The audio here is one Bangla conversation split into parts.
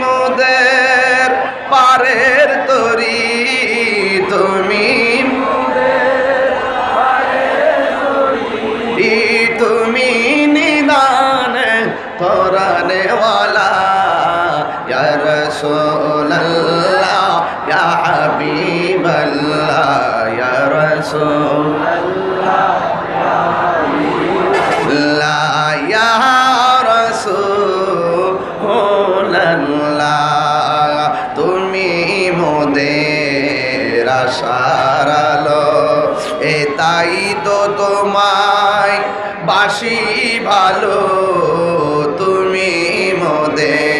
মোদের পারের তরি তুমি তুমি নিদান তোরানে ওয়ালা ইয়া রাসূলুল্লাহ ইয়া আশার এ তাই তো তোমায় বাসি ভালো তুমি মোদের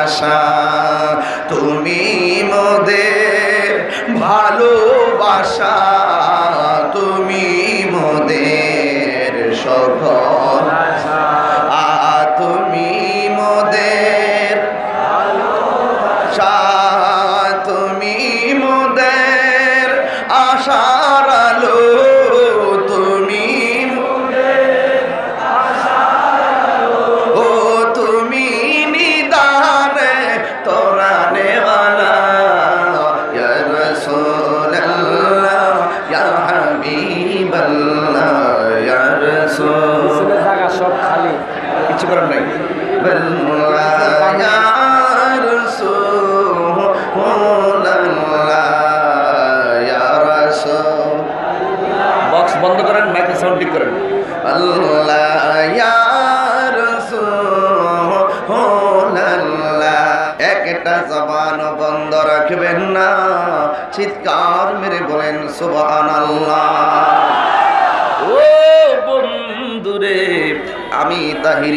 আশা তুমি মোদের ভালোবাসা। জায়গা সব খালি। কিছু করার নাই। বক্স বন্ধ করেন মাইক্রো সাউন্ড ঠিক করেন। আল্লাহ ইয়া একটা জবান বন্ধ রাখবেন না। চিৎকার মেরে বলেন সুবহানাল্লাহ। ও বন্ধুরে আমি তাহির